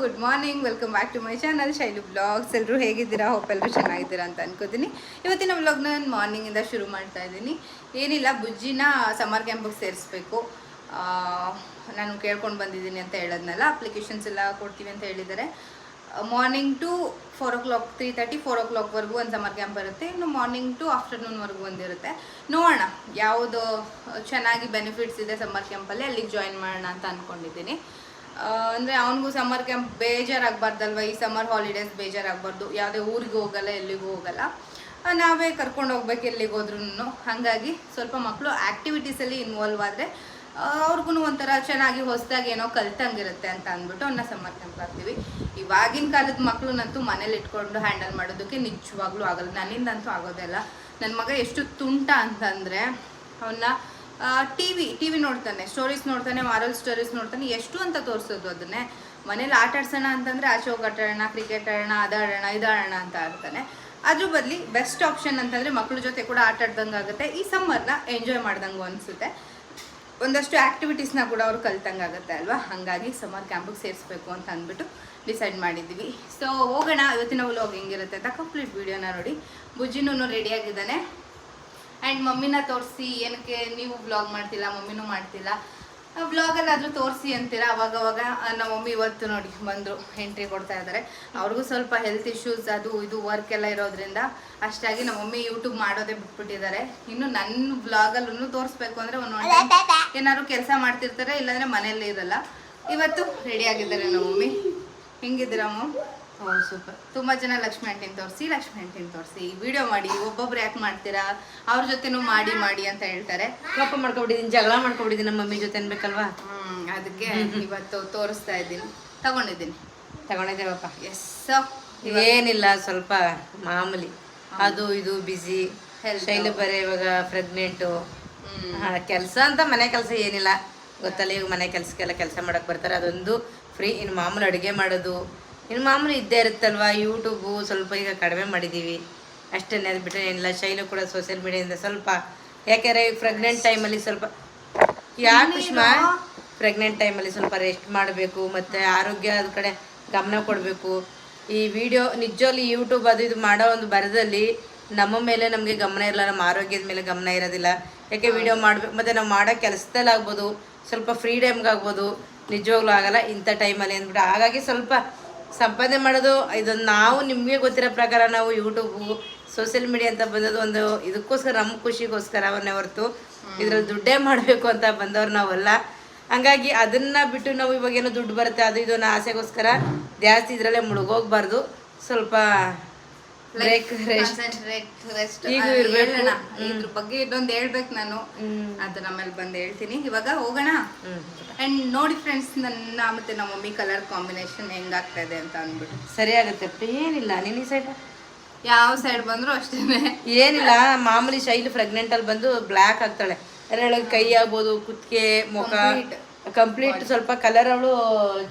Good morning welcome back to my channel Shailu blogs ಎಲ್ಲರೂ ಹೇಗಿದ್ದೀರಾ? Hope ಎಲ್ಲರೂ ಚೆನ್ನಾಗಿದ್ದೀರಾ ಅಂತ ಅನ್ಕೋತೀನಿ. ಇವತ್ತಿನ ಬ್ಲಾಗ್ ನಾನು ಮಾರ್ನಿಂಗಿಂದ ಶುರು ಮಾಡ್ತಾ ಇದ್ದೀನಿ. ಏನಿಲ್ಲ, ಬುಜ್ಜಿನ ಸಮ್ಮರ್ ಕ್ಯಾಂಪಿಗೆ ಸೇರಿಸ್ಬೇಕು. ನಾನು ಕೇಳ್ಕೊಂಡು ಬಂದಿದ್ದೀನಿ ಅಂತ ಹೇಳೋದ್ನಲ್ಲ ಅಪ್ಲಿಕೇಶನ್ಸ್ ಎಲ್ಲ ಕೊಡ್ತೀವಿ ಅಂತ ಹೇಳಿದ್ದಾರೆ. Morning to four o'clock three thirty four ಓ ಕ್ಲಾಕ್ವರೆಗೂ ಒಂದು ಸಮ್ಮರ್ ಕ್ಯಾಂಪ್ ಬರುತ್ತೆ. ಇನ್ನು ಮಾರ್ನಿಂಗ್ ಟು ಆಫ್ಟರ್ನೂನ್ವರೆಗೂ ಒಂದಿರುತ್ತೆ ನೋಡೋಣ, ಯಾವುದು, ಚೆನ್ನಾಗಿ ಬೆನಿಫಿಟ್ಸ್ ಇದೆ ಸಮ್ಮರ್ ಕ್ಯಾಂಪಲ್ಲಿ ಅಲ್ಲಿಗೆ ಜಾಯಿನ್ ಮಾಡೋಣ ಅಂತ ಅಂದ್ಕೊಂಡಿದ್ದೀನಿ ಅಂದರೆ ಅವನಿಗೂ ಸಮ್ಮರ್ ಕ್ಯಾಂಪ್ ಬೇಜಾರಾಗಬಾರ್ದಲ್ವ? ಈ ಸಮ್ಮರ್ ಹಾಲಿಡೇಸ್ ಬೇಜಾರಾಗಬಾರ್ದು. ಯಾವುದೇ ಊರಿಗೆ ಹೋಗಲ್ಲ, ಎಲ್ಲಿಗೂ ಹೋಗಲ್ಲ. ನಾವೇ ಕರ್ಕೊಂಡು ಹೋಗ್ಬೇಕು ಎಲ್ಲಿಗೆ ಹೋದ್ರೂ ಹಾಗಾಗಿ ಸ್ವಲ್ಪ ಮಕ್ಕಳು ಆ್ಯಕ್ಟಿವಿಟೀಸಲ್ಲಿ ಇನ್ವಾಲ್ವ್ ಆದರೆ ಅವ್ರಿಗೂ ಒಂಥರ ಚೆನ್ನಾಗಿ ಹೊಸದಾಗಿ ಏನೋ ಕಲ್ತಂಗಿರುತ್ತೆ ಅಂತ ಅಂದ್ಬಿಟ್ಟು ಅವನ್ನ ಸಮ್ಮರ್ ಕ್ಯಾಂಪ್ ಹಾಕ್ತೀವಿ. ಇವಾಗಿನ ಕಾಲದ ಮಕ್ಕಳನ್ನಂತೂ ಮನೇಲಿ ಇಟ್ಕೊಂಡು ಹ್ಯಾಂಡಲ್ ಮಾಡೋದಕ್ಕೆ ನಿಜವಾಗ್ಲೂ ಆಗಲ್ಲ. ನನ್ನಿಂದಂತೂ ಆಗೋದಿಲ್ಲ ನನ್ನ ಮಗ ಎಷ್ಟು ತುಂಟ ಅಂತಂದರೆ ಅವನ್ನ ಟಿ ವಿ ಟಿ ವಿ ನೋಡ್ತಾನೆ ಸ್ಟೋರೀಸ್ ನೋಡ್ತಾನೆ ಮಾರಲ್ ಸ್ಟೋರೀಸ್ ನೋಡ್ತಾನೆ, ಎಷ್ಟು ಅಂತ ತೋರಿಸೋದು ಅದನ್ನೇ. ಮನೇಲಿ ಆಟ ಆಡ್ಸೋಣ ಅಂತಂದರೆ ಶೋ ಆಟ ಆಡೋಣ ಕ್ರಿಕೆಟ್ ಆಡೋಣ, ಅದಾಡೋಣ, ಇದಾಡೋಣ ಅಂತ ಆಡ್ತಾನೆ. ಅದ್ರ ಬದಲಿ ಬೆಸ್ಟ್ ಆಪ್ಷನ್ ಅಂತಂದರೆ ಮಕ್ಕಳ ಜೊತೆ ಕೂಡ ಆಟ ಆಡ್ದಂಗೆ ಆಗುತ್ತೆ. ಈ ಸಮ್ಮರ್ನ ಎಂಜಾಯ್ ಮಾಡ್ದಂಗೆ ಅನಿಸುತ್ತೆ. ಒಂದಷ್ಟು ಆ್ಯಕ್ಟಿವಿಟೀಸ್ನ ಕೂಡ ಅವ್ರು ಕಲ್ತಂಗೆ ಆಗುತ್ತೆ ಅಲ್ವಾ? ಹಾಗಾಗಿ ಸಮ್ಮರ್ ಕ್ಯಾಂಪಿಗೆ ಸೇರಿಸ್ಬೇಕು ಅಂತ ಅಂದ್ಬಿಟ್ಟು ಡಿಸೈಡ್ ಮಾಡಿದ್ದೀವಿ. ಸೊ ಹೋಗೋಣ, ಇವತ್ತಿನ ವ್ಲಾಗ್ ಹೆಂಗಿರುತ್ತೆ ಅಂತ ಕಂಪ್ಲೀಟ್ ವೀಡಿಯೋನ ನೋಡಿ. ಬುಜ್ಜಿನೂ ರೆಡಿಯಾಗಿದ್ದಾನೆ ಆ್ಯಂಡ್ ಮಮ್ಮಿನ ತೋರಿಸಿ ಏನಕ್ಕೆ ನೀವು ವ್ಲಾಗ್ ಮಾಡ್ತಿಲ್ಲ, ಮಮ್ಮಿನೂ ಮಾಡ್ತಿಲ್ಲ. ವ್ಲಾಗಲ್ಲಾದರೂ ತೋರಿಸಿ ಅಂತೀರಾ? ಅವಾಗ ಅವಾಗ ನಮ್ಮ ಮಮ್ಮಿ ಇವತ್ತು ನೋಡಿ ಬಂದರು ಎಂಟ್ರಿ ಕೊಡ್ತಾ ಇದ್ದಾರೆ ಅವ್ರಿಗೂ ಸ್ವಲ್ಪ ಹೆಲ್ತ್ ಇಶ್ಯೂಸ್ ಅದು ಇದು ವರ್ಕ್ ಎಲ್ಲ ಇರೋದ್ರಿಂದ ಅಷ್ಟಾಗಿ ನಮ್ಮ ಮಮ್ಮಿ ಯೂಟ್ಯೂಬ್ ಮಾಡೋದೇ ಬಿಟ್ಬಿಟ್ಟಿದ್ದಾರೆ. ಇನ್ನು ನನ್ನ ವ್ಲಾಗಲ್ಲೂ ತೋರಿಸ್ಬೇಕು ಅಂದರೆ ಒಂದು ಏನಾದ್ರು ಕೆಲಸ ಮಾಡ್ತಿರ್ತಾರೆ, ಇಲ್ಲಾಂದರೆ ಮನೆಯಲ್ಲೇ ಇರಲ್ಲ. ಇವತ್ತು ರೆಡಿ ಆಗಿದ್ದಾರೆ ನಮ್ಮ ಮಮ್ಮಿ. ಹೆಂಗಿದ್ದೀರಾ ಮಮ್ ಓ ಸೂಪರ್ ತುಂಬ ಜನ ಲಕ್ಷ್ಮಿ ಆಂಟಿನ ತೋರಿಸಿ ಲಕ್ಷ್ಮಿ ಆಂಟಿನ ತೋರಿಸಿ. ವಿಡಿಯೋ ಮಾಡಿ ಒಬ್ಬೊಬ್ರು ಯಾಕೆ ಮಾಡ್ತೀರಾ? ಅವ್ರ ಜೊತೆನೂ ಮಾಡಿ ಮಾಡಿ ಅಂತ ಹೇಳ್ತಾರೆ. ಕೋಪ ಮಾಡ್ಕೊಬಿಟ್ಟಿದ್ದೀನಿ ಜಗಳ ಮಾಡ್ಕೊಬಿಟ್ಟಿದ್ದೀನಿ ನಮ್ಮ ಮಮ್ಮಿ ಜೊತೆ ಅನ್ಬೇಕಲ್ವಾ? ಹ್ಮ್ ಅದಕ್ಕೆ ಇವತ್ತು ತೋರಿಸ್ತಾ ಇದ್ದೀನಿ. ತಗೊಂಡಿದ್ದೀನಿ. ತಗೊಂಡಿದ್ದೇವಪ್ಪ ಎಸ್ ಏನಿಲ್ಲ ಸ್ವಲ್ಪ ಮಾಮೂಲಿ. ಅದು ಇದು ಬಿಸಿ. ಶೈಲು ಬರೀ ಇವಾಗ ಪ್ರೆಗ್ನೆಂಟು ಕೆಲಸ ಅಂತ ಮನೆ ಕೆಲಸ ಏನಿಲ್ಲ. ಗೊತ್ತಲ್ಲ ಈಗ ಮನೆ ಕೆಲಸಕ್ಕೆಲ್ಲ ಕೆಲಸ ಮಾಡೋಕ್ಕೆ ಬರ್ತಾರೆ. ಅದೊಂದು ಫ್ರೀ ಇನ್ನು ಮಾಮೂಲಿ ಅಡುಗೆ ಮಾಡೋದು. ಇನ್ನು ಮಾಮೂಲಿ ಇದ್ದೇ ಇರುತ್ತಲ್ವಾ ಯೂಟ್ಯೂಬು ಸ್ವಲ್ಪ ಈಗ ಕಡಿಮೆ ಮಾಡಿದ್ದೀವಿ. ಅಷ್ಟೇ ಅದು ಬಿಟ್ಟರೆ ಏನಿಲ್ಲ. ಶೈಲು ಕೂಡ ಸೋಷಿಯಲ್ ಮೀಡಿಯಾದಿಂದ ಸ್ವಲ್ಪ ಯಾಕೆಂದರೆ ಈಗ ಪ್ರೆಗ್ನೆಂಟ್ ಟೈಮಲ್ಲಿ ಸ್ವಲ್ಪ ಯಾಕೆ ಕುಷ್ಮಾ? ಪ್ರೆಗ್ನೆಂಟ್ ಟೈಮಲ್ಲಿ ಸ್ವಲ್ಪ ರೆಸ್ಟ್ ಮಾಡಬೇಕು ಮತ್ತು ಆರೋಗ್ಯದ ಕಡೆ ಗಮನ ಕೊಡಬೇಕು. ಈ ವಿಡಿಯೋ ನಿಜವಲ್ಲಿ ಯೂಟ್ಯೂಬ್ ಅದು ಇದು ಮಾಡೋ ಒಂದು ಬರದಲ್ಲಿ ನಮ್ಮ ಮೇಲೆ ನಮಗೆ ಗಮನ ಇರಲ್ಲ ನಮ್ಮ ಆರೋಗ್ಯದ ಮೇಲೆ ಗಮನ ಇರೋದಿಲ್ಲ. ಯಾಕೆ ವಿಡಿಯೋ ಮಾಡಬೇಕು ಮತ್ತು ನಾವು ಮಾಡೋ ಕೆಲಸದಲ್ಲಿ ಆಗ್ಬೋದು ಸ್ವಲ್ಪ ಫ್ರೀಡಮ್ಗೆ ಆಗ್ಬೋದು ನಿಜವಾಗ್ಲೂ ಆಗಲ್ಲ ಇಂಥ ಟೈಮಲ್ಲಿ ಅಂದ್ಬಿಟ್ಟು. ಹಾಗಾಗಿ ಸ್ವಲ್ಪ ಸಂಪಾದನೆ ಮಾಡೋದು ಇದೊಂದು ನಾವು ನಿಮಗೆ ಗೊತ್ತಿರೋ ಪ್ರಕಾರ ನಾವು ಯೂಟ್ಯೂಬು ಸೋಷಿಯಲ್ ಮೀಡಿಯಾ ಅಂತ ಬಂದದ್ದು ಒಂದು ಇದಕ್ಕೋಸ್ಕರ ನಮ್ಮ ಖುಷಿಗೋಸ್ಕರ ಅವನ್ನೇ ಹೊರತು ಇದ್ರಲ್ಲಿ ದುಡ್ಡೇ ಮಾಡಬೇಕು ಅಂತ ಬಂದವ್ರು ನಾವೆಲ್ಲ. ಹಂಗಾಗಿ ಅದನ್ನು ಬಿಟ್ಟು ನಾವು ಇವಾಗ ಏನೋ ದುಡ್ಡು ಬರುತ್ತೆ ಅದು ಇದು ಅನ್ನೋ ಆಸೆಗೋಸ್ಕರ ಜಾಸ್ತಿ ಇದರಲ್ಲೇ ಮುಳುಗೋಗ್ಬಾರ್ದು. ಸ್ವಲ್ಪ ಬ್ರೇಕ್ ರೆಸ್ಟ್ ಈಗ. ಹೇಳೋಣ. ಇದ್ರ ಬಗ್ಗೆ ಇದೊಂದು ಹೇಳ್ಬೇಕು ನಾನು. ಅದು ನಮ್ಮಲ್ಲಿ ಬಂದು ಹೇಳ್ತೀನಿ. ಇವಾಗ ಹೋಗೋಣ. ಅಂಡ್ ನೋಡಿ ಫ್ರೆಂಡ್ಸ್ ನನ್ನ ಮತ್ತೆ ನಮ್ಮ ಮಮ್ಮಿ ಕಲರ್ ಕಾಂಬಿನೇಷನ್ ಹೆಂಗಾಗ್ತಾ ಇದೆ ಅಂತ ಅಂದ್ಬಿಟ್ಟು. ಸರಿ ಆಗುತ್ತೆ. ಏನಿಲ್ಲ. ನಿನ್ನ ಸೈಡ್ ಯಾವ ಸೈಡ್ ಬಂದ್ರು ಅಷ್ಟೇನೆ. ಏನಿಲ್ಲ. ಮಾಮೂಲಿ ಶೈಲಿ ಪ್ರೆಗ್ನೆಂಟ್ ಅಲ್ಲಿ ಬಂದು ಬ್ಲ್ಯಾಕ್ ಆಗ್ತಾಳೆ. ಅದರೊಳಗೆ ಕೈ ಆಗ್ಬೋದು ಕುತ್ತಿಗೆ ಮುಖ. ಕಂಪ್ಲೀಟ್ ಸ್ವಲ್ಪ ಕಲರ್ ಅವಳು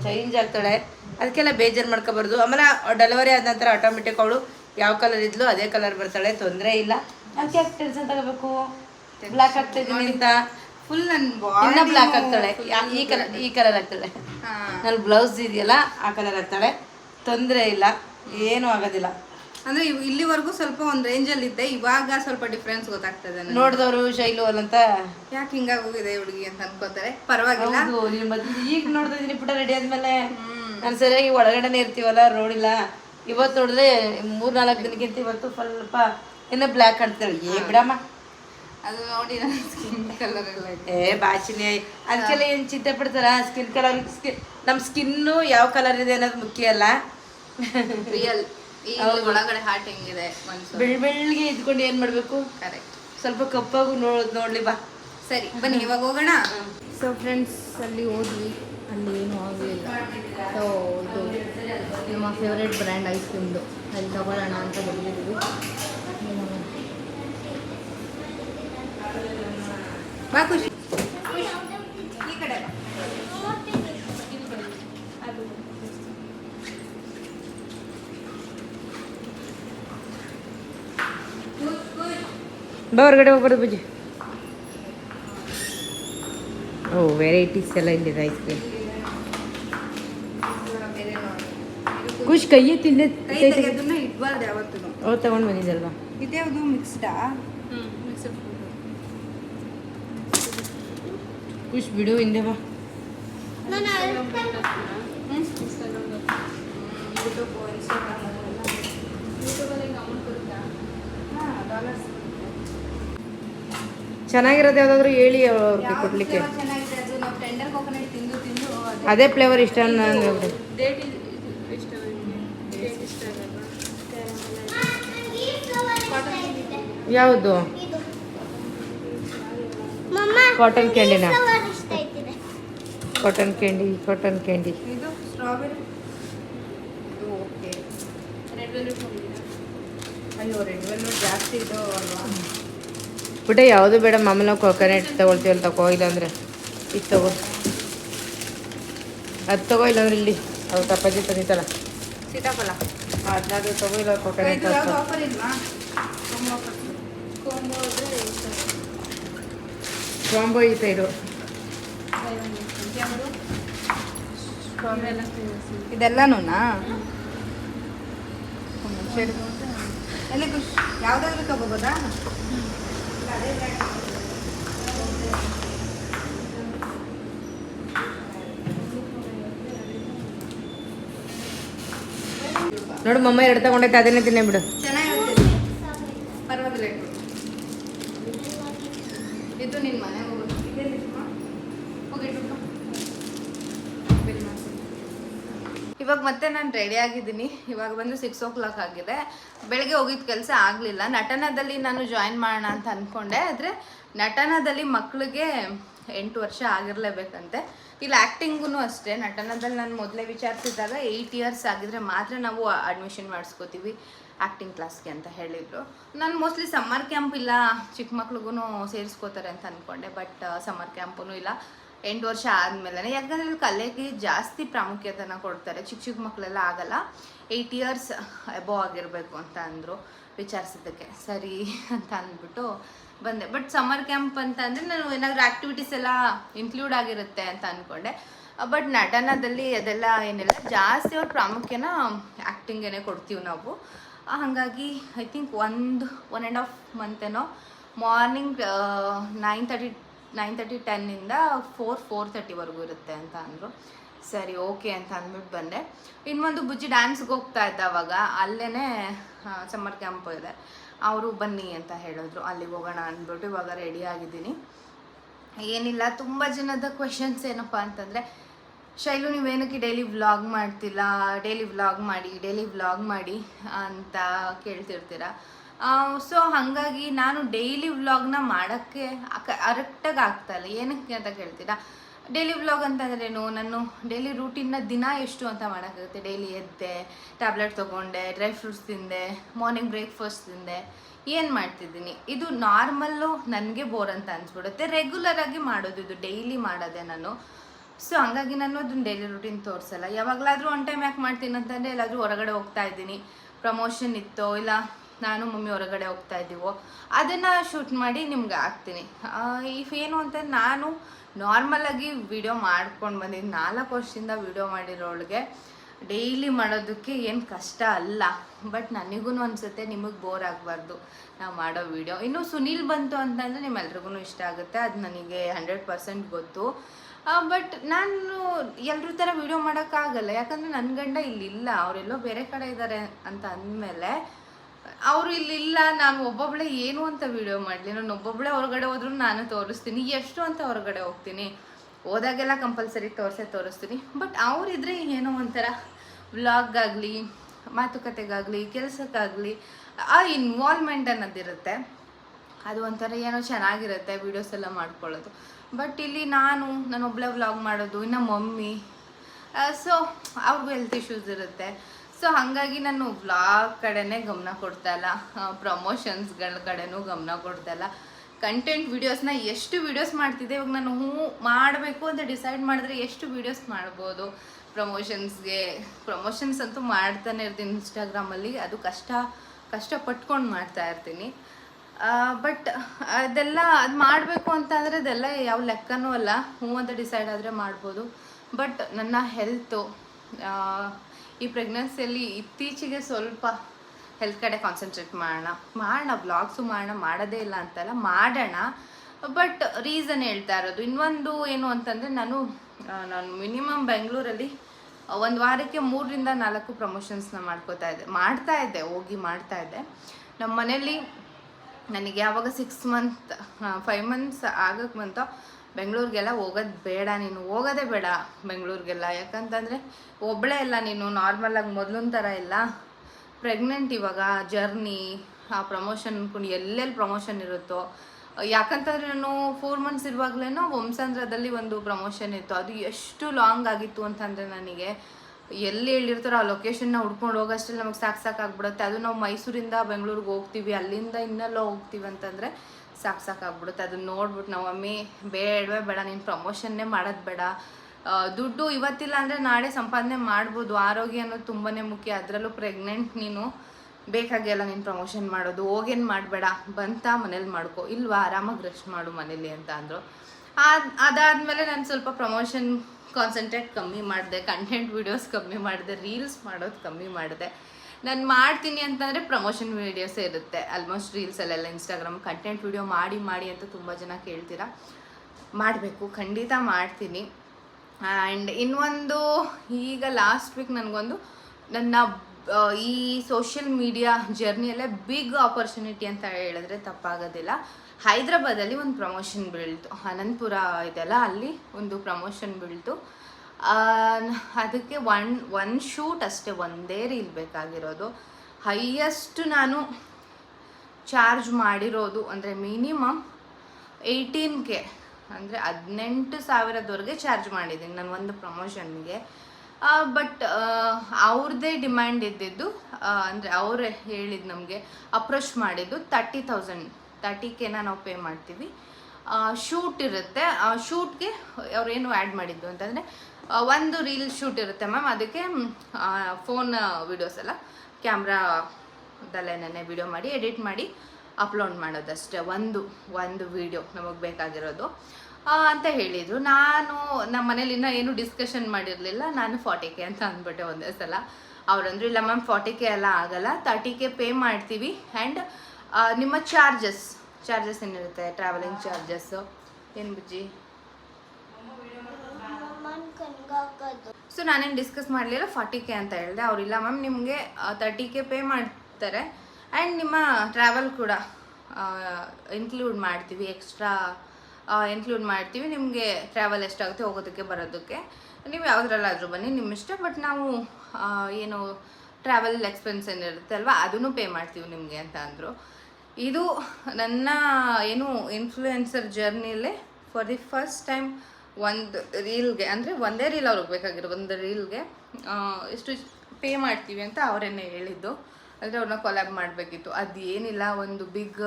ಚೇಂಜ್ ಆಗ್ತಾಳೆ. ಅದಕ್ಕೆಲ್ಲ ಬೇಜಾರು ಮಾಡ್ಕೋಬಾರ್ದು. ಆಮೇಲೆ ಡೆಲಿವರಿ ಆದ ನಂತರ ಆಟೋಮೆಟಿಕ್ ಅವಳು ಯಾವ ಕಲರ್ ಇದ್ಲು ಅದೇ ಕಲರ್ ಬರ್ತಾಳೆ ತೊಂದರೆ ಇಲ್ಲ. ಅದಕ್ಕೆ ಯಾಕೆ ಟೆನ್ಷನ್ ತಗೋಬೇಕು? ಬ್ಲ್ಯಾಕ್ ಆಗ್ತಾ ಇದೀನಿ ಅಂತ ಫುಲ್ ನನ್ನ ಇನ್ನ ಬ್ಲ್ಯಾಕ್ ಆಗ್ತಾಳೆ. ಈ ಕಲರ್ ಈ ಕಲರ್ ಆಗ್ತಾಳೆ. ನನ್ನ ಬ್ಲೌಸ್ ಇದೆಯಲ್ಲ ಆ ಕಲರ್ ಆಗ್ತಾಳೆ. ತೊಂದರೆ ಇಲ್ಲ ಏನೂ ಆಗೋದಿಲ್ಲ. ಅಂದ್ರೆ ಇಲ್ಲಿವರೆಗೂ ಸ್ವಲ್ಪ ಒಂದ್ ರೇಂಜ್ ಅಲ್ಲಿ ಇದ್ದೆ ಇವಾಗ ಸ್ವಲ್ಪ ಡಿಫ್ರೆನ್ಸ್ ಗೊತ್ತಾಗ್ತದೆ. ನೋಡಿದವರು ಶೈಲು ಅಲ್ಲಂತ. ಯಾಕೆ ಹಿಂಗಾಗಿ ಹೋಗಿದೆ ಹುಡುಗಿ ಅಂತ ಅನ್ಕೋತಾರೆ. ಪರವಾಗಿಲ್ಲ. ಈಗ ನೋಡ್ತಾ ಇದೀನಿ ಪುಟ ರೆಡಿ ಆದ್ಮೇಲೆ. ನಾನು ಸರಿಯಾಗಿ ಒಳಗಡೆನೆ ಇರ್ತೀವಲ್ಲ ರೋಡಿಲ್ಲ ಇವತ್ತು ನೋಡಿದ್ರೆ ಮೂರು ನಾಲ್ಕು ದಿನಕ್ಕಿಂತ ಇವತ್ತು ಸ್ವಲ್ಪ ಏನೋ ಬ್ಲ್ಯಾಕ್ ಕಾಣ್ತಾಳೆ ಏ ಬಿಡಮ್ಮ. ಅದು ನೋಡಿ ನನ್ನ ಸ್ಕಿನ್ ಕಲರ್ ಎಲ್ಲ ಏ ಬಾಚಿನಿ ಅದಕ್ಕೆಲ್ಲ ಏನು ಚಿಂತೆ ಪಡ್ತಾರ? ಸ್ಕಿನ್ ಕಲರ್ ಸ್ಕಿನ್ ನಮ್ಮ ಸ್ಕಿನ್ನು ಯಾವ ಕಲರ್ ಇದೆ ಅನ್ನೋದು ಮುಖ್ಯ ಅಲ್ಲ. ರಿಯಲ್ ಒಳಗಡೆ ಹಾರ್ಟ್ ಹೆಂಗಿದೆ ಬೆಳ್ ಬೆಳ್ಳಿಗೆ ಇದ್ಕೊಂಡು ಏನು ಮಾಡಬೇಕು? ಕರೆಕ್ಟ್ ಸ್ವಲ್ಪ ಕಪ್ಪಾಗು ನೋಡ್ ನೋಡ್ಲಿ ಬಾ. ಸರಿ ಬನ್ನಿ ಇವಾಗ ಹೋಗೋಣ? ಸೊ ಫ್ರೆಂಡ್ಸ್ ಅಲ್ಲಿ ಹೋದ್ವಿ. ಅಲ್ಲಿ ಏನೂ ಆಗಲಿಲ್ಲ ಸೊ ಇದು ನಮ್ಮ ಫೇವ್ರೆಟ್ ಬ್ರ್ಯಾಂಡ್ ಐಸ್ ಕ್ರೀಮ್ದು ಅಲ್ಲಿ ತಗೊಳ್ಳೋಣ ಅಂತ ಬಂದಿದ್ದೀವಿ. ಬಾ ಖುಷಿ. ಈ ಕಡೆ ಬಾ. ಹೊರಗಡೆ ಹೋಗ್ಬಾರ್ದು ಬುಜ್ಜಿ ಓ ವೆರೈಟೀಸ್ ಎಲ್ಲ ಇಲ್ಲಿದೆ ಐಸ್ ಕ್ರೀಮ್ ನೋಡೋಣ ಬೇರೆ ನೋಡಿ ಇದು ಖುಷ್ ಕೈ ತಿಂದೆ ಕೈ ತೆಗೆದನ್ನ ಇಡ್ಬಾರ್ದು ಯಾವತ್ತೂ ಅವ್ರು ತಗೊಂಡು ಬಂದಿದ್ದಲ್ವಾ ಇದ್ಯಾವುದು ಮಿಕ್ಸ್ಡಾ ಖುಷ್ ಬಿಡು ಹಿಂದೆ ಬಾ. ಚೆನ್ನಾಗಿರೋದು ಯಾವ್ದಾದ್ರು ಹೇಳಿ ಅವ್ರಿಗೆ ಕೊಡ್ಲಿಕ್ಕೆ. ಚೆನ್ನಾಗಿದೆ ಅದು? ನಾವು ಟೆಂಡರ್ ಕೋಕೋನಟ್ ತಿಂದು ತಿಂದು ಅದೇ ಅದೇ ಫ್ಲೇವರ್ ಇಷ್ಟ ನಂಗೆ ಯಾವುದು? ಕಾಟನ್ ಕ್ಯಾಂಡಿನಾ ಕಾಟನ್ ಕ್ಯಾಂಡಿ ಕಾಟನ್ ಕ್ಯಾಂಡಿ ಇದು ಸ್ಟ್ರಾಬೆರಿ ಇದು ಓಕೆ ರೆಡ್ ವೆಲ್ವೆಟ್ ಅಯ್ಯೋ ರೆಡ್ ವೆಲ್ವೆಟ್ ಜಾಸ್ತಿ ಇದು ಅಲ್ವಾ? ಬಿಟ್ಟೆ ಯಾವುದು ಬೇಡ ಮಾಮೂಲಿ ನಾವು ಕೊಕೊನೆಟ್ ತಗೊಳ್ತೀವಲ್ಲ ತಗೋ ಇಲ್ಲಾಂದ್ರೆ. ಇದು ತಗೋ. ಅದು ತಗೋ ಇಲ್ಲಾಂದ್ರೆ ಇಲ್ಲಿ. ಅವ್ರು ತಪ್ಪಾಜಿ ತಂದಿತ್ತಲ್ಲ ಸೀತಾಫಲ. ಅದಾದ್ರು ತಗೋ ಇಲ್ಲ ಕೊಕೊನೆಟ್ ಇದು ಯಾವ್ದು ಆಫರ್ ಇಲ್ವಾ? ಕಾಂಬೋ ಕಾಂಬೋ ಈ ಸೈಡು ಇದೆಲ್ಲನೂನಾ? ಎಲ್ಲಿ ಖುಷಿ ಯಾವುದಾದ್ರೂ ತಗೋಬೋದಾ? ನೋಡು, ಮಮ್ಮ ಎರಡು ತಗೊಂಡೈತೆ, ಅದನ್ನೇ ತಿನ್ನೇ ಬಿಡು. ಪರವಾಗಿಲ್ಲ. ಇದು ನಿನ್ನ. ಇವಾಗ ಮತ್ತೆ ನಾನು ರೆಡಿ ಆಗಿದ್ದೀನಿ. ಇವಾಗ ಬಂದು ಸಿಕ್ಸ್ ಓ ಕ್ಲಾಕ್ ಆಗಿದೆ. ಬೆಳಗ್ಗೆ ಹೋಗಿದ್ದ ಕೆಲಸ ಆಗಲಿಲ್ಲ. ನಟನದಲ್ಲಿ ನಾನು ಜಾಯಿನ್ ಮಾಡೋಣ ಅಂತ ಅಂದ್ಕೊಂಡೆ ಆದರೆ ನಟನದಲ್ಲಿ ಮಕ್ಕಳಿಗೆ ಎಂಟು ವರ್ಷ ಆಗಿರಲೇಬೇಕಂತೆ. ಇಲ್ಲಿ ಆ್ಯಕ್ಟಿಂಗೂ ಅಷ್ಟೇ. ನಟನದಲ್ಲಿ ನಾನು ಮೊದಲೇ ವಿಚಾರಿಸಿದಾಗ ಏಯ್ಟ್ ಇಯರ್ಸ್ ಆಗಿದ್ರೆ ಮಾತ್ರ ನಾವು ಅಡ್ಮಿಷನ್ ಮಾಡಿಸ್ಕೋತೀವಿ ಆ್ಯಕ್ಟಿಂಗ್ ಕ್ಲಾಸ್ಗೆ ಅಂತ ಹೇಳಿದರು. ನಾನು ಮೋಸ್ಟ್ಲಿ ಸಮ್ಮರ್ ಕ್ಯಾಂಪ್ ಇಲ್ಲ, ಚಿಕ್ಕ ಮಕ್ಳಿಗೂ ಸೇರಿಸ್ಕೋತಾರೆ ಅಂತ ಅಂದ್ಕೊಂಡೆ ಬಟ್ ಸಮ್ಮರ್ ಕ್ಯಾಂಪೂ ಇಲ್ಲ. ಎಂಟು ವರ್ಷ ಆದಮೇಲೆ ಯಾಕಂದರೆ ಇಲ್ಲಿ ಕಲೆಗೆ ಜಾಸ್ತಿ ಪ್ರಾಮುಖ್ಯತೆನ ಕೊಡ್ತಾರೆ. ಚಿಕ್ಕ ಚಿಕ್ಕ ಮಕ್ಕಳೆಲ್ಲ ಆಗಲ್ಲ. ಏಯ್ಟ್ ಇಯರ್ಸ್ ಎಬೋ ಆಗಿರಬೇಕು ಅಂತ ಅಂದರು, ವಿಚಾರಿಸಿದ್ದಕ್ಕೆ. ಸರಿ ಅಂತ ಅಂದ್ಬಿಟ್ಟು ಬಂದೆ. ಬಟ್ ಸಮ್ಮರ್ ಕ್ಯಾಂಪ್ ಅಂತ ಅಂದರೆ ನಾನು ಏನಾದರೂ ಆ್ಯಕ್ಟಿವಿಟೀಸ್ ಎಲ್ಲ ಇನ್ಕ್ಲೂಡ್ ಆಗಿರುತ್ತೆ ಅಂತ ಅಂದ್ಕೊಂಡೆ ಬಟ್ ನಟನದಲ್ಲಿ ಅದೆಲ್ಲ ಏನಿಲ್ಲ. ಜಾಸ್ತಿ ಅವ್ರ ಪ್ರಾಮುಖ್ಯನ ಆ್ಯಕ್ಟಿಂಗೇನೆ ಕೊಡ್ತೀವಿ ನಾವು. ಹಾಗಾಗಿ ಐ ಥಿಂಕ್ ಒಂದು ಒನ್ ಆ್ಯಂಡ್ ಮಂತ್ ಏನೋ morning nine thirty nine thirty ಟೆನ್ನಿಂದ four four ತರ್ಟಿವರೆಗೂ ಇರುತ್ತೆ ಅಂತ ಅಂದರು. ಸರಿ ಓಕೆ ಅಂತ ಅಂದ್ಬಿಟ್ಟು ಬಂದೆ. ಇನ್ನೊಂದು ಬುಜ್ಜಿ ಡ್ಯಾನ್ಸ್ಗೆ ಹೋಗ್ತಾ ಇದ್ದ ಅವಾಗ. ಅಲ್ಲೇ ಸಮ್ಮರ್ ಕ್ಯಾಂಪ್ ಇದೆ. ಅವರು ಬನ್ನಿ ಅಂತ ಹೇಳಿದ್ರು. ಅಲ್ಲಿಗೆ ಹೋಗೋಣ ಅಂದ್ಬಿಟ್ಟು ಇವಾಗ ರೆಡಿ ಆಗಿದ್ದೀನಿ. ಏನಿಲ್ಲ, ತುಂಬ ಜನದ ಕ್ವೆಶನ್ಸ್ ಏನಪ್ಪ ಅಂತಂದರೆ, ಶೈಲು ನೀವೇನಕ್ಕೆ ಡೈಲಿ ವ್ಲಾಗ್ ಮಾಡ್ತಿಲ್ಲ ಡೈಲಿ ವ್ಲಾಗ್ ಮಾಡಿ ಡೈಲಿ ವ್ಲಾಗ್ ಮಾಡಿ ಅಂತ ಕೇಳ್ತಿರ್ತೀರ? ಸೊ ಹಾಗಾಗಿ ನಾನು ಡೈಲಿ ವ್ಲಾಗ್ನ ಮಾಡೋಕ್ಕೆ ಕರೆಕ್ಟಾಗಿ ಆಗ್ತಾಯಿಲ್ಲ ಏನಕ್ಕೆ ಅಂತ ಕೇಳ್ತೀರಾ? ಡೈಲಿ ವ್ಲಾಗ್ ಅಂತಂದ್ರೇನು ನಾನು ಡೈಲಿ ರೂಟೀನ್ನ ದಿನ ಎಷ್ಟು ಅಂತ ಮಾಡೋಕ್ಕಾಗುತ್ತೆ? ಡೈಲಿ ಎದ್ದೆ ಟ್ಯಾಬ್ಲೆಟ್ ತೊಗೊಂಡೆ ಡ್ರೈ ಫ್ರೂಟ್ಸ್ ತಿಂದೆ ಮಾರ್ನಿಂಗ್ ಬ್ರೇಕ್ಫಾಸ್ಟ್ ತಿಂದೆ, ಏನು ಮಾಡ್ತಿದ್ದೀನಿ? ಇದು ನಾರ್ಮಲ್ಲು ನನಗೆ ಬೋರ್ ಅಂತ ಅನ್ಸ್ಬಿಡುತ್ತೆ. ರೆಗ್ಯುಲರ್ ಆಗಿ ಮಾಡೋದು ಇದು ಡೈಲಿ ಮಾಡೋದೆ ನಾನು. ಸೊ ಹಂಗಾಗಿ ನಾನು ಅದನ್ನ ಡೈಲಿ ರೂಟೀನ್ ತೋರಿಸಲ್ಲ. ಯಾವಾಗಲಾದರೂ ಒನ್ ಟೈಮ್ ಯಾಕೆ ಮಾಡ್ತೀನಿ ಅಂತಂದರೆ, ಎಲ್ಲಾದರೂ ಹೊರಗಡೆ ಹೋಗ್ತಾ ಇದ್ದೀನಿ. ಪ್ರಮೋಷನ್ ಇತ್ತೋ, ಇಲ್ಲ ನಾನು ಮಮ್ಮಿ ಹೊರಗಡೆ ಹೋಗ್ತಾ ಇದ್ದೀವೋ, ಅದನ್ನು ಶೂಟ್ ಮಾಡಿ ನಿಮ್ಗೆ ಹಾಕ್ತೀನಿ. ಇಫ್ ಏನು ಅಂತ ನಾನು ನಾರ್ಮಲಾಗಿ ವಿಡಿಯೋ ಮಾಡ್ಕೊಂಡು ಬಂದಿದ್ದು ನಾಲ್ಕು ವರ್ಷದಿಂದ ವಿಡಿಯೋ ಮಾಡಿರೋಳಿಗೆ ಡೈಲಿ ಮಾಡೋದಕ್ಕೆ ಏನು ಕಷ್ಟ ಅಲ್ಲ. ಬಟ್ ನನಗೂ ಅನಿಸುತ್ತೆ, ನಿಮಗೆ ಬೋರ್ ಆಗಬಾರ್ದು ನಾವು ಮಾಡೋ ವಿಡಿಯೋ ಇನ್ನು ಸುನೀಲ್ ಬಂತು ಅಂತಂದರೆ ನಿಮ್ಮೆಲ್ರಿಗೂ ಇಷ್ಟ ಆಗುತ್ತೆ, ಅದು ನನಗೆ ಹಂಡ್ರೆಡ್ ಪರ್ಸೆಂಟ್ ಗೊತ್ತು. ಬಟ್ ನಾನು ಎಲ್ರ ಥರ ವಿಡಿಯೋ ಮಾಡೋಕ್ಕಾಗಲ್ಲ ಯಾಕಂದರೆ ನನ್ನ ಗಂಡ ಇಲ್ಲಿಲ್ಲ, ಅವರೆಲ್ಲೋ ಬೇರೆ ಕಡೆ ಇದ್ದಾರೆ ಅಂತ ಅಂದಮೇಲೆ ಅವರು ಇಲ್ಲಿಲ್ಲ, ನಾನು ಒಬ್ಬೊಬ್ಬಳೆ ಏನು ಅಂತ ವಿಡಿಯೋ ಮಾಡಲಿ. ನಾನು ಒಬ್ಬೊಬ್ಬಳೆ ಹೊರಗಡೆ ಹೋದ್ರು ನಾನು ತೋರಿಸ್ತೀನಿ. ಎಷ್ಟು ಅಂತ ಹೊರಗಡೆ ಹೋಗ್ತೀನಿ. ಹೋದಾಗೆಲ್ಲ ಕಂಪಲ್ಸರಿ ತೋರಿಸೇ, ತೋರಿಸ್ತೀನಿ. ಬಟ್ ಅವರಿದ್ರೆ ಏನೋ ಒಂಥರ ವ್ಲಾಗ್ಗಾಗಲಿ ಮಾತುಕತೆಗಾಗಲಿ, ಕೆಲಸಕ್ಕಾಗಲಿ, ಆ ಇನ್ವಾಲ್ವ್ಮೆಂಟ್ ಅನ್ನೋದಿರುತ್ತೆ ಅದು ಒಂಥರ ಏನೋ ಚೆನ್ನಾಗಿರುತ್ತೆ ವೀಡಿಯೋಸ್ ಎಲ್ಲ ಮಾಡ್ಕೊಳ್ಳೋದು. ಬಟ್ ಇಲ್ಲಿ ನಾನು ನಾನು ಒಬ್ಬಳೆ ವ್ಲಾಗ್ ಮಾಡೋದು, ಇನ್ನು ಮಮ್ಮಿ. ಸೊ ಅವ್ರಿಗೂ ಹೆಲ್ತ್ ಇಶ್ಯೂಸ್ ಇರುತ್ತೆ. ಸೊ ಹಾಗಾಗಿ ನಾನು ವ್ಲಾಗ್ ಕಡೆನೇ ಗಮನ ಕೊಡ್ತಾ ಇಲ್ಲ. ಪ್ರಮೋಷನ್ಸ್ಗಳ ಕಡೆನೂ ಗಮನ ಕೊಡ್ತಾ ಇಲ್ಲ. ಕಂಟೆಂಟ್ ವೀಡಿಯೋಸ್ನ ಎಷ್ಟು ವೀಡಿಯೋಸ್ ಮಾಡ್ತಿದ್ದೆ, ಇವಾಗ ನಾನು ಹ್ಞೂ ಮಾಡಬೇಕು ಅಂತ ಡಿಸೈಡ್ ಮಾಡಿದ್ರೆ ಎಷ್ಟು ವೀಡಿಯೋಸ್ ಮಾಡ್ಬೋದು? ಪ್ರಮೋಷನ್ಸ್ಗೆ ಪ್ರಮೋಷನ್ಸ್ ಅಂತೂ ಮಾಡ್ತಾನೆ ಇರ್ತೀನಿ ಇನ್ಸ್ಟಾಗ್ರಾಮಲ್ಲಿ ಅದು ಕಷ್ಟ, ಕಷ್ಟಪಟ್ಕೊಂಡು ಮಾಡ್ತಾ ಇರ್ತೀನಿ. ಬಟ್ ಅದೆಲ್ಲ, ಅದು ಮಾಡಬೇಕು ಅಂತ ಅಂದರೆ ಅದೆಲ್ಲ ಯಾವ ಲೆಕ್ಕನೂ ಅಲ್ಲ. ಹ್ಞೂ ಅಂತ ಡಿಸೈಡ್ ಆದರೆ ಮಾಡ್ಬೋದು. ಬಟ್ ನನ್ನ ಹೆಲ್ತು ಈ ಪ್ರೆಗ್ನೆನ್ಸಿಯಲ್ಲಿ ಇತ್ತೀಚೆಗೆ ಸ್ವಲ್ಪ ಹೆಲ್ತ್ ಕಡೆ ಕಾನ್ಸಂಟ್ರೇಟ್ ಮಾಡೋಣ. ಮಾಡೋಣ ಬ್ಲಾಗ್ಸು ಮಾಡೋಣ, ಮಾಡೋದೇ ಇಲ್ಲ ಅಂತಲ್ಲ, ಮಾಡೋಣ. ಬಟ್ ರೀಸನ್ ಹೇಳ್ತಾ ಇರೋದು, ಇನ್ನೊಂದು ಏನು ಅಂತಂದರೆ ನಾನು ನಾನು ಮಿನಿಮಮ್ ಬೆಂಗಳೂರಲ್ಲಿ ಒಂದು ವಾರಕ್ಕೆ ಮೂರರಿಂದ ನಾಲ್ಕು ಪ್ರಮೋಷನ್ಸ್ನ ಮಾಡ್ಕೋತಾ ಇದ್ದೆ. ಮಾಡ್ತಾ ಇದ್ದೆ, ಹೋಗಿ ಮಾಡ್ತಾ ಇದ್ದೆ. ನಮ್ಮ ಮನೇಲಿ ನನಗೆ ಯಾವಾಗ ಸಿಕ್ಸ್ ಮಂತ್ ಫೈವ್ ಮಂತ್ಸ್ ಆಗಕ್ಕೆ ಬಂತೋ ಬೆಂಗಳೂರಿಗೆಲ್ಲ ಹೋಗೋದು ಬೇಡ, ನೀನು ಹೋಗೋದೇ ಬೇಡ ಬೆಂಗಳೂರಿಗೆಲ್ಲ. ಯಾಕಂತಂದರೆ ಒಬ್ಬಳೇ ಇಲ್ಲ ನೀನು ನಾರ್ಮಲಾಗಿ ಮೊದಲೊಂದು ಥರ ಇಲ್ಲ. ಪ್ರೆಗ್ನೆಂಟ್ ಇವಾಗ ಜರ್ನಿ ಆ ಪ್ರಮೋಷನ್ ಅನ್ಕೊಂಡು ಎಲ್ಲೆಲ್ಲಿ ಪ್ರಮೋಷನ್ ಇರುತ್ತೋ. ಯಾಕಂತಂದರೆ ನಾನು ಫೋರ್ ಮಂತ್ಸ್ ಇರುವಾಗಲೇನೋ ವಂಸಂದ್ರದಲ್ಲಿ ಒಂದು ಪ್ರಮೋಷನ್ ಇತ್ತು. ಅದು ಎಷ್ಟು ಲಾಂಗ್ ಆಗಿತ್ತು ಅಂತಂದರೆ ನನಗೆ ಎಲ್ಲಿ ಹೇಳಿರ್ತಾರೋ ಆ ಲೊಕೇಶನ್ನ ಹುಡ್ಕೊಂಡು ಹೋಗೋಷ್ಟರಲ್ಲಿ ನಮಗೆ ಸಾಕು ಸಾಕಾಗ್ಬಿಡುತ್ತೆ ಅದು ನಾವು ಮೈಸೂರಿಂದ ಬೆಂಗಳೂರಿಗೆ ಹೋಗ್ತೀವಿ, ಅಲ್ಲಿಂದ ಇನ್ನೆಲ್ಲೋ ಹೋಗ್ತೀವಿ ಅಂತಂದರೆ ಸಾಕು ಸಾಕಾಗ್ಬಿಡುತ್ತೆ. ಅದನ್ನ ನೋಡ್ಬಿಟ್ಟು ನಾವು ಮಮ್ಮಿ ಬೇಡವೇ, ಬೇಡ, ನೀನು ಪ್ರಮೋಷನ್ನೇ ಮಾಡೋದು ಬೇಡ. ದುಡ್ಡು ಇವತ್ತಿಲ್ಲ ಅಂದರೆ ನಾಳೆ ಸಂಪಾದನೆ ಮಾಡ್ಬೋದು. ಆರೋಗ್ಯ ಅನ್ನೋದು ತುಂಬಾ ಮುಖ್ಯ. ಅದರಲ್ಲೂ ಪ್ರೆಗ್ನೆಂಟ್ ನೀನು. ಬೇಕಾಗಿಲ್ಲ ನೀನು ಪ್ರಮೋಷನ್ ಮಾಡೋದು. ಹೋಗೇನು ಮಾಡಬೇಡ. ಬಂತ ಮನೇಲಿ ಮಾಡ್ಕೊ. ಇಲ್ವಾ? ಆರಾಮಾಗಿ ರೆಸ್ಟ್ ಮಾಡು ಮನೇಲಿ, ಅಂತ ಅಂದರು. ಅದು ಅದಾದಮೇಲೆ ನಾನು ಸ್ವಲ್ಪ ಪ್ರಮೋಷನ್ ಕಾನ್ಸಂಟ್ರೇಟ್ ಕಮ್ಮಿ ಮಾಡಿದೆ. ಕಂಟೆಂಟ್ ವೀಡಿಯೋಸ್ ಕಮ್ಮಿ ಮಾಡಿದೆ. ರೀಲ್ಸ್ ಮಾಡೋದು ಕಮ್ಮಿ ಮಾಡಿದೆ. ನಾನು ಮಾಡ್ತೀನಿ ಅಂತಂದರೆ ಪ್ರಮೋಷನ್ ವೀಡಿಯೋಸೇ ಇರುತ್ತೆ. ಆಲ್ಮೋಸ್ಟ್ ರೀಲ್ಸಲ್ಲೆಲ್ಲ ಇನ್ಸ್ಟಾಗ್ರಾಮ್ ಕಂಟೆಂಟ್ ವೀಡಿಯೋ ಮಾಡಿ ಮಾಡಿ ಅಂತ ತುಂಬ ಜನ ಕೇಳ್ತೀರಾ? ಮಾಡಬೇಕು, ಖಂಡಿತ ಮಾಡ್ತೀನಿ. ಆ್ಯಂಡ್ ಇನ್ನೊಂದು, ಈಗ ಲಾಸ್ಟ್ ವೀಕ್ ನನಗೊಂದು ನನ್ನ ಈ ಸೋಷಿಯಲ್ ಮೀಡಿಯಾ ಜರ್ನಿಯಲ್ಲೇ ಬಿಗ್ ಆಪರ್ಚುನಿಟಿ ಅಂತ ಹೇಳಿದ್ರೆ ತಪ್ಪಾಗೋದಿಲ್ಲ. ಹೈದ್ರಾಬಾದಲ್ಲಿ ಒಂದು ಪ್ರಮೋಷನ್ ಬೀಳ್ತು ಅನಂತಪುರ ಇದೆಲ್ಲ ಅಲ್ಲಿ ಒಂದು ಪ್ರಮೋಷನ್ ಬೀಳ್ತು ಅದಕ್ಕೆ ಒನ್ ಒನ್ ಶೂಟ್ ಅಷ್ಟೇ ಒಂದೇ ರೀಲ್ ಬೇಕಾಗಿರೋದು. ಹೈಯೆಸ್ಟ್ ನಾನು ಚಾರ್ಜ್ ಮಾಡಿರೋದು ಅಂದರೆ ಮಿನಿಮಮ್ ಏಯ್ಟೀನ್ ಕೆ ಅಂದರೆ ಹದಿನೆಂಟು ಸಾವಿರದವರೆಗೆ ಚಾರ್ಜ್ ಮಾಡಿದ್ದೀನಿ ನಾನು ಒಂದು ಪ್ರಮೋಷನ್ಗೆ ಬಟ್ ಅವ್ರದ್ದೇ ಡಿಮ್ಯಾಂಡ್ ಇದ್ದಿದ್ದು ಅಂದರೆ ಅವರೇ ಹೇಳಿದ್ದು ನಮಗೆ ಅಪ್ರೋಚ್ ಮಾಡಿದ್ದು ತರ್ಟಿ ತೌಸಂಡ್ ತರ್ಟಿ ಕೆನ ನಾವು ಪೇ ಮಾಡ್ತೀವಿ. ಶೂಟ್ ಇರುತ್ತೆ. ಆ ಶೂಟ್ಗೆ ಅವ್ರೇನು ಆ್ಯಡ್ ಮಾಡಿದ್ದು ಅಂತಂದರೆ ಒಂದು ರೀಲ್ ಶೂಟ್ ಇರುತ್ತೆ ಮ್ಯಾಮ್. ಅದಕ್ಕೆ ಫೋನ್ ವಿಡಿಯೋಸ್ ಎಲ್ಲ ಕ್ಯಾಮ್ರಾದಲ್ಲೇನೇ ವಿಡಿಯೋ ಮಾಡಿ ಎಡಿಟ್ ಮಾಡಿ ಅಪ್ಲೋಡ್ ಮಾಡೋದಷ್ಟೇ. ಒಂದು ಒಂದು ವಿಡಿಯೋ ನಮಗೆ ಬೇಕಾಗಿರೋದು. ಅಂತ ಹೇಳಿದರು. ನಾನು ನಮ್ಮ ಮನೇಲಿ ಇನ್ನೂ ಏನು ಡಿಸ್ಕಷನ್ ಮಾಡಿರಲಿಲ್ಲ. ನಾನು ಫಾರ್ಟಿ ಕೆ ಅಂತ ಅಂದ್ಬಿಟ್ಟೆ ಒಂದೇ ಸಲ. ಅವ್ರಂದ್ರು ಇಲ್ಲ ಮ್ಯಾಮ್ ಫಾರ್ಟಿ ಕೆ ಎಲ್ಲ ಆಗಲ್ಲ. ತರ್ಟಿ ಕೆ ಪೇ ಮಾಡ್ತೀವಿ. ಆ್ಯಂಡ್ ನಿಮ್ಮ ಚಾರ್ಜಸ್ ಚಾರ್ಜಸ್ ಏನಿರುತ್ತೆ? ಟ್ರಾವೆಲಿಂಗ್ ಚಾರ್ಜಸ್ಸು ಏನು ಬುಜ್ಜಿ? ಸೊ ನಾನೇನು ಡಿಸ್ಕಸ್ ಮಾಡಲಿಲ್ಲ ಫಾರ್ಟಿ ಕೆ ಅಂತ ಹೇಳಿದೆ. ಅವರಿಲ್ಲ ಮ್ಯಾಮ್ ನಿಮಗೆ ತರ್ಟಿ ಕೆ ಪೇ ಮಾಡ್ತಾರೆ. ಆ್ಯಂಡ್ ನಿಮ್ಮ ಟ್ರಾವೆಲ್ ಕೂಡ ಇನ್ಕ್ಲೂಡ್ ಮಾಡ್ತೀವಿ ಎಕ್ಸ್ಟ್ರಾ ಇನ್ಕ್ಲೂಡ್ ಮಾಡ್ತೀವಿ. ನಿಮಗೆ ಟ್ರಾವೆಲ್ ಎಷ್ಟಾಗುತ್ತೆ ಹೋಗೋದಕ್ಕೆ, ಬರೋದಕ್ಕೆ. ನೀವು ಯಾವುದ್ರಲ್ಲಾದರೂ ಬನ್ನಿ ನಿಮ್ಮ ಇಷ್ಟ. ಬಟ್ ನಾವು ಏನು ಟ್ರಾವೆಲ್ ಎಕ್ಸ್ಪೆನ್ಸ್ ಏನಿರುತ್ತೆ ಅಲ್ವಾ, ಅದನ್ನು ಪೇ ಮಾಡ್ತೀವಿ ನಿಮಗೆ ಅಂತ ಅಂದರು. ಇದು ನನ್ನ, ಏನು ಇನ್ಫ್ಲೂಯೆನ್ಸರ್ ಜರ್ನಿಲೇ ಫಾರ್ ದಿ ಫಸ್ಟ್ ಟೈಮ್ ಒಂದು ರೀಲ್ಗೆ, ಅಂದರೆ ಒಂದೇ ರೀಲ್ ಅವ್ರಿಗೆ ಬೇಕಾಗಿರೋ ಒಂದು ರೀಲ್ಗೆ ಎಷ್ಟು ಪೇ ಮಾಡ್ತೀವಿ ಅಂತ ಅವರೇನೆ ಹೇಳಿದ್ದು. ಅಂದರೆ ಅವ್ರನ್ನ ಕೊಲ್ಯಾಬ್ ಮಾಡಬೇಕಿತ್ತು. ಅದು ಏನಿಲ್ಲ ಒಂದು ಬಿಗ್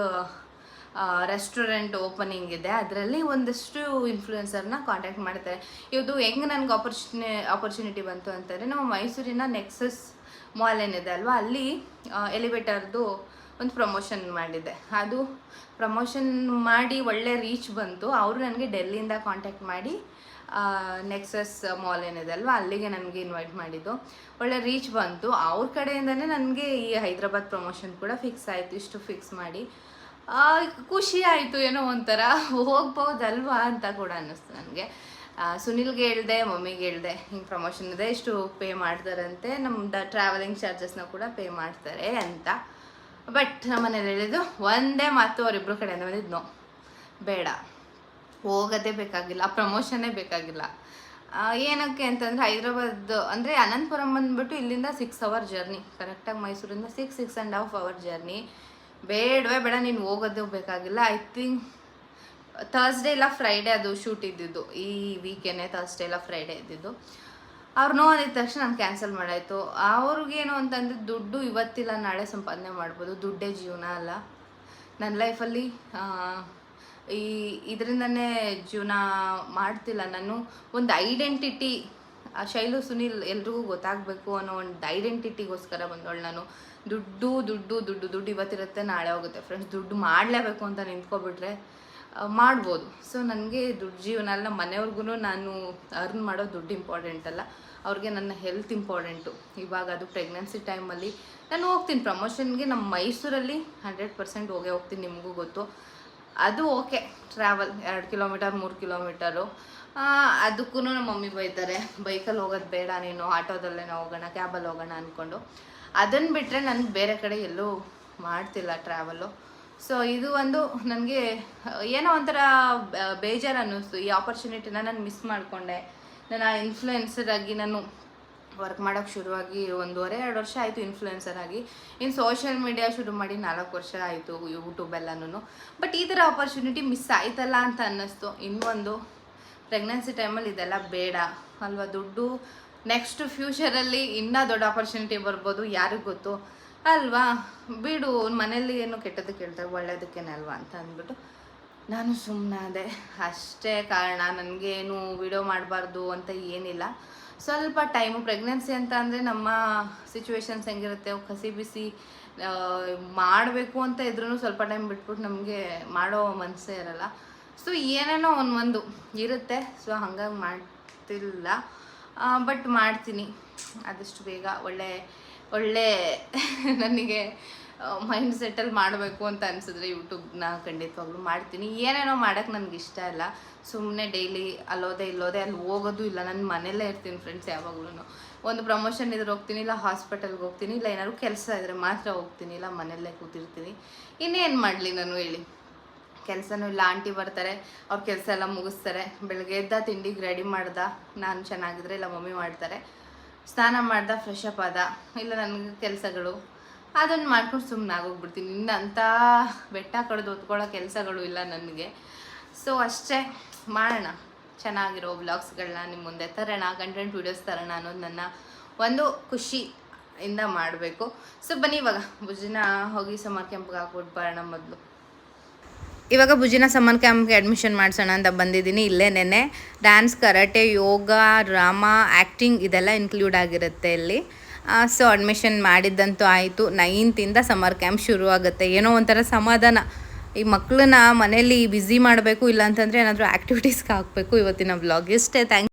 ರೆಸ್ಟೋರೆಂಟ್ ಓಪನಿಂಗ್ ಇದೆ. ಅದರಲ್ಲಿ ಒಂದಷ್ಟು ಇನ್ಫ್ಲೂಯೆನ್ಸರ್ನ ಕಾಂಟ್ಯಾಕ್ಟ್ ಮಾಡ್ತಾರೆ. ಇದು ಹೆಂಗೆ ನನಗೆ ಆಪರ್ಚುನಿ ಆಪರ್ಚುನಿಟಿ ಬಂತು ಅಂತಂದರೆ ನಾವು ಮೈಸೂರಿನ ನೆಕ್ಸಸ್ ಮಾಲ್ ಏನಿದೆ ಅಲ್ವಾ? ಅಲ್ಲಿ ಎಲಿವೇಟರ್ದು ಒಂದು ಪ್ರಮೋಷನ್ ಮಾಡಿದ್ದೆ. ಅದು ಪ್ರಮೋಷನ್ ಮಾಡಿ ಒಳ್ಳೆ ರೀಚ್ ಬಂತು. ಅವರು ನನಗೆ ಡೆಲ್ಲಿಯಿಂದ ಕಾಂಟ್ಯಾಕ್ಟ್ ಮಾಡಿ ನೆಕ್ಸಸ್ ಮಾಲ್ ಏನಿದೆ ಅಲ್ವಾ, ಅಲ್ಲಿಗೆ ನನಗೆ ಇನ್ವೈಟ್ ಮಾಡಿದ್ದು. ಒಳ್ಳೆ ರೀಚ್ ಬಂತು. ಅವ್ರ ಕಡೆಯಿಂದನೇ ನನಗೆ ಈ ಹೈದ್ರಾಬಾದ್ ಪ್ರಮೋಷನ್ ಕೂಡ ಫಿಕ್ಸ್ ಆಯಿತು, ಇಷ್ಟು ಫಿಕ್ಸ್ ಮಾಡಿ. ಖುಷಿ ಆಯಿತು ಏನೋ ಒಂಥರ. ಹೋಗ್ಬೋದಲ್ವಾ ಅಂತ ಕೂಡ ಅನ್ನಿಸ್ತು ನನಗೆ. ಸುನಿಲ್ಗೆ ಹೇಳ್ದೆ, ಮಮ್ಮಿಗೆ ಹೇಳ್ದೆ, ಹಿಂಗೆ ಪ್ರಮೋಷನ್ ಇದೆ, ಇಷ್ಟು ಪೇ ಮಾಡ್ತಾರಂತೆ. ನಮ್ಮ ಟ್ರಾವೆಲಿಂಗ್ ಚಾರ್ಜಸ್ನ ಕೂಡ ಪೇ ಮಾಡ್ತಾರೆ ಅಂತ. ಬಟ್ ನಮ್ಮ ಮನೇಲಿ ಹೇಳಿದ್ದು, ಒಂದೇ ಮಾತು ಅವರಿಬ್ಬರು ಕಡೆಯಿಂದ ಬಂದಿದ್ದು ಬೇಡ. ಹೋಗೋದೇ ಬೇಕಾಗಿಲ್ಲ, ಪ್ರಮೋಷನ್ನೇ ಬೇಕಾಗಿಲ್ಲ. ಏನಕ್ಕೆ ಅಂತಂದರೆ ಹೈದ್ರಾಬಾದ್ ಅಂದರೆ ಅನಂತಪುರಂ ಬಂದ್ಬಿಟ್ಟು ಇಲ್ಲಿಂದ ಸಿಕ್ಸ್ ಅವರ್ ಜರ್ನಿ ಕರೆಕ್ಟಾಗಿ ಮೈಸೂರಿಂದ six six and half hour journey ಬೇಡವೇ ಬೇಡ, ನೀನು ಹೋಗೋದು ಬೇಕಾಗಿಲ್ಲ. ಐ ಥಿಂಕ್ ಥರ್ಸ್ಡೇ ಇಲ್ಲ ಫ್ರೈಡೇ ಅದು ಶೂಟ್ ಇದ್ದಿದ್ದು. ಈ ವೀಕೆನೇ ಥರ್ಸ್ಡೇ ಇಲ್ಲ ಫ್ರೈಡೇ ಇದ್ದಿದ್ದು. ಅವ್ರು ನೋ ಅಂದಿದ ತಕ್ಷಣ ನಾನು ಕ್ಯಾನ್ಸಲ್ ಮಾಡಾಯಿತು. ಅವ್ರಿಗೇನು ಅಂತಂದರೆ ದುಡ್ಡು ಇವತ್ತಿಲ್ಲ, ನಾಳೆ ಸಂಪಾದನೆ ಮಾಡ್ಬೋದು. ದುಡ್ಡೇ ಜೀವನ ಅಲ್ಲ. ನನ್ನ ಲೈಫಲ್ಲಿ ಈ, ಇದರಿಂದನೇ ಜೀವನ ಮಾಡ್ತಿಲ್ಲ ನಾನು. ಒಂದು ಐಡೆಂಟಿಟಿ ಶೈಲು ಸುನಿಲ್ ಎಲ್ರಿಗೂ ಗೊತ್ತಾಗಬೇಕು ಅನ್ನೋ ಒಂದು ಐಡೆಂಟಿಟಿಗೋಸ್ಕರ ಬಂದವಳು ನಾನು. ದುಡ್ಡು ದುಡ್ಡು ದುಡ್ಡು ದುಡ್ಡು ಇವತ್ತಿರುತ್ತೆ, ನಾಳೆ ಹೋಗುತ್ತೆ. ಫ್ರೆಂಡ್ಸ್ ದುಡ್ಡು ಮಾಡಲೇಬೇಕು ಅಂತ ನಿಂತ್ಕೊಬಿಟ್ರೆ ಮಾಡ್ಬೋದು. ಸೊ ನನಗೆ ದುಡ್ಡು ಜೀವನ ಅಲ್ಲ. ಮನೆಯವ್ರಿಗೂ ನಾನು ಅರ್ನ್ ಮಾಡೋ ದುಡ್ಡು ಇಂಪಾರ್ಟೆಂಟ್ ಅಲ್ಲ. ಅವ್ರಿಗೆ ನನ್ನ ಹೆಲ್ತ್ ಇಂಪಾರ್ಟೆಂಟು ಇವಾಗ ಅದು ಪ್ರೆಗ್ನೆನ್ಸಿ ಟೈಮಲ್ಲಿ ನಾನು ಹೋಗ್ತೀನಿ. ಪ್ರಮೋಷನ್ಗೆ ನಮ್ಮ ಮೈಸೂರಲ್ಲಿ ಹಂಡ್ರೆಡ್ ಪರ್ಸೆಂಟ್ ಹೋಗೇ ಹೋಗ್ತೀನಿ ನಿಮಗೂ ಗೊತ್ತು. ಅದು ಓಕೆ ಟ್ರಾವೆಲ್ ಎರಡು ಕಿಲೋಮೀಟರ್ ಮೂರು ಕಿಲೋಮೀಟರು ಅದಕ್ಕೂ ನಮ್ಮ ಮಮ್ಮಿ ಬೈತಾರೆ, ಬೈಕಲ್ಲಿ ಹೋಗೋದು ಬೇಡ ನೀನು, ಆಟೋದಲ್ಲೇ ಹೋಗೋಣ ಕ್ಯಾಬಲ್ಲಿ ಹೋಗೋಣ ಅಂದ್ಕೊಂಡು ಅದನ್ನು ಬಿಟ್ಟರೆ ನನಗೆ ಬೇರೆ ಕಡೆ ಎಲ್ಲೂ ಮಾಡ್ತಿಲ್ಲ ಟ್ರಾವೆಲ್ಲು ಸೊ ಇದು ಒಂದು ನನಗೆ ಏನೋ ಒಂಥರ ಬೇಜಾರು ಅನ್ನಿಸ್ತು. ಈ ಆಪರ್ಚುನಿಟಿನ ನಾನು ಮಿಸ್ ಮಾಡಿಕೊಂಡೆ. ನಾನು ಆ ಇನ್ಫ್ಲುಯೆನ್ಸರ್ ಆಗಿ ನಾನು ವರ್ಕ್ ಮಾಡೋಕ್ಕೆ ಶುರುವಾಗಿ ಒಂದೂವರೆ, ಎರಡು ವರ್ಷ ಆಯಿತು ಇನ್ಫ್ಲುಯೆನ್ಸರ್ ಆಗಿ. ಇನ್ನು ಸೋಷಿಯಲ್ ಮೀಡಿಯಾ ಶುರು ಮಾಡಿ ನಾಲ್ಕು ವರ್ಷ ಆಯಿತು ಯೂಟ್ಯೂಬೆಲ್ಲನೂ ಬಟ್ ಈ ಥರ ಆಪರ್ಚುನಿಟಿ ಮಿಸ್ ಆಯ್ತಲ್ಲ ಅಂತ ಅನ್ನಿಸ್ತು. ಇನ್ನೊಂದು ಪ್ರೆಗ್ನೆನ್ಸಿ ಟೈಮಲ್ಲಿ ಇದೆಲ್ಲ ಬೇಡ. ಅಲ್ವಾ? ದುಡ್ಡು ನೆಕ್ಸ್ಟ್ ಫ್ಯೂಚರಲ್ಲಿ ಇನ್ನೂ ದೊಡ್ಡ ಆಪರ್ಚುನಿಟಿ ಬರ್ಬೋದು, ಯಾರಿಗೂ ಗೊತ್ತು? ಅಲ್ವಾ? ಬಿಡು ಮನೇಲಿ ಏನು ಕೆಟ್ಟದಕ್ಕೆ ಹೇಳ್ತಾರೆ ಒಳ್ಳೇದಕ್ಕೇನೆ ಅಲ್ವಾ ಅಂತ ಅಂದ್ಬಿಟ್ಟು. ನಾನು ಸುಮ್ಮನಾದೆ ಅಷ್ಟೇ ಕಾರಣ, ನನಗೇನು ವಿಡಿಯೋ ಮಾಡಬಾರ್ದು ಅಂತ ಏನಿಲ್ಲ. ಸ್ವಲ್ಪ ಟೈಮು ಪ್ರೆಗ್ನೆನ್ಸಿ ಅಂತ ಅಂದರೆ ನಮ್ಮ ಸಿಚುವೇಶನ್ಸ್ ಹೆಂಗಿರುತ್ತೆ, ಕಸಿ ಬಿಸಿ ಮಾಡಬೇಕು ಅಂತ ಇದ್ರೂ ಸ್ವಲ್ಪ ಟೈಮ್ ಬಿಟ್ಬಿಟ್ಟು ನಮಗೆ ಮಾಡೋ ಮನಸ್ಸೇ ಇರಲ್ಲ. ಸೊ ಏನೇನೋ ಒಂದೊಂದು ಇರುತ್ತೆ. ಸೊ ಹಂಗಾಗಿ ಮಾಡ್ತಿಲ್ಲ. ಬಟ್ ಮಾಡ್ತೀನಿ. ಆದಷ್ಟು ಬೇಗ ಒಳ್ಳೆ ಒಳ್ಳೆ ನನಗೆ ಮೈಂಡ್ ಸೆಟಲ್ ಮಾಡಬೇಕು ಅಂತ ಅನಿಸಿದ್ರೆ ಯೂಟ್ಯೂಬ್ನ ಖಂಡಿತವಾಗ್ಲೂ ಮಾಡ್ತೀನಿ. ಏನೇನೋ ಮಾಡೋಕ್ಕೆ ನನಗೆ ಇಷ್ಟ ಇಲ್ಲ. ಸುಮ್ಮನೆ ಡೈಲಿ ಅಲ್ಲೋದೆ ಇಲ್ಲೋದೆ ಅಲ್ಲಿ ಹೋಗೋದು ಇಲ್ಲ. ನಾನು ಮನೆಯಲ್ಲೇ ಇರ್ತೀನಿ ಫ್ರೆಂಡ್ಸ್ ಯಾವಾಗ್ಲೂ ಒಂದು ಪ್ರಮೋಷನ್ ಇದ್ರೆ ಹೋಗ್ತೀನಿ, ಇಲ್ಲ ಹಾಸ್ಪಿಟಲ್ಗೆ ಹೋಗ್ತೀನಿ, ಇಲ್ಲ ಏನಾದ್ರು ಕೆಲಸ ಇದ್ದರೆ ಮಾತ್ರ ಹೋಗ್ತೀನಿ, ಇಲ್ಲ ಮನೆಯಲ್ಲೇ ಕೂತಿರ್ತೀನಿ. ಇನ್ನೇನು ಮಾಡಲಿ ನಾನು ಹೇಳಿ? ಕೆಲಸನೂ ಇಲ್ಲ. ಆಂಟಿ ಬರ್ತಾರೆ, ಅವ್ರ ಕೆಲಸ ಎಲ್ಲ ಮುಗಿಸ್ತಾರೆ. ಬೆಳಗ್ಗೆ ಎದ್ದ ತಿಂಡಿಗೆ ರೆಡಿ ಮಾಡ್ದ. ನಾನು ಚೆನ್ನಾಗಿದ್ರೆ ಇಲ್ಲ ಮಮ್ಮಿ ಮಾಡ್ತಾರೆ. ಸ್ನಾನ ಮಾಡ್ದ ಫ್ರೆಶ್ ಅಪ್ ಆದ. ಇಲ್ಲ ನನಗೆ ಕೆಲಸಗಳು. ಅದನ್ನು ಮಾಡ್ಕೊಂಡು ಸುಮ್ಮನೆ ಆಗೋಗ್ಬಿಡ್ತೀನಿ. ಇನ್ನು ಬೆಟ್ಟ ಕಡ್ದು ಹೊತ್ಕೊಳ್ಳೋ ಕೆಲಸಗಳು ಇಲ್ಲ ನನಗೆ. ಸೊ ಅಷ್ಟೇ. ಮಾಡೋಣ. ಚೆನ್ನಾಗಿರೋ ವ್ಲಾಗ್ಸ್ಗಳನ್ನ ನಿಮ್ಮ ಮುಂದೆ ತರೋಣ. ಕಂಟೆಂಟ್ ವೀಡಿಯೋಸ್ ತರೋಣ ಅನ್ನೋದು ನನ್ನ ಒಂದು ಖುಷಿ ಇಂದ ಮಾಡಬೇಕು. ಸೊ ಬನ್ನಿ ಇವಾಗ. ಭುಜನ ಹೋಗಿ ಸಮರ್ ಕ್ಯಾಂಪ್ಗೆ ಹಾಕ್ಬಿಟ್ಟು ಬರೋಣ ಮೊದಲು. ಇವಾಗ ಭುಜಿನ ಸಮರ್ ಕ್ಯಾಂಪ್ಗೆ ಅಡ್ಮಿಷನ್ ಮಾಡಿಸೋಣ ಅಂತ ಬಂದಿದ್ದೀನಿ. ಇಲ್ಲೇ ನೆನೆ dance karate yoga drama acting ಇದೆಲ್ಲ ಇನ್ಕ್ಲೂಡ್ ಆಗಿರುತ್ತೆ ಇಲ್ಲಿ. ಸೊ ಅಡ್ಮಿಷನ್ ಮಾಡಿದ್ದಂತೂ ಆಯಿತು. ನೈನ್ತಿಂದ ಸಮ್ಮರ್ ಕ್ಯಾಂಪ್ ಶುರು ಆಗುತ್ತೆ ಏನೋ ಒಂಥರ ಸಮಾಧಾನ. ಈ ಮಕ್ಕಳನ್ನ ಮನೇಲಿ ಬ್ಯುಸಿ ಮಾಡಬೇಕು ಇಲ್ಲಾಂತಂದರೆ ಏನಾದರೂ ಆ್ಯಕ್ಟಿವಿಟೀಸ್ಗೆ ಹಾಕಬೇಕು ಇವತ್ತಿನ ವ್ಲಾಗ್ ಇಷ್ಟೇ ಥ್ಯಾಂಕ್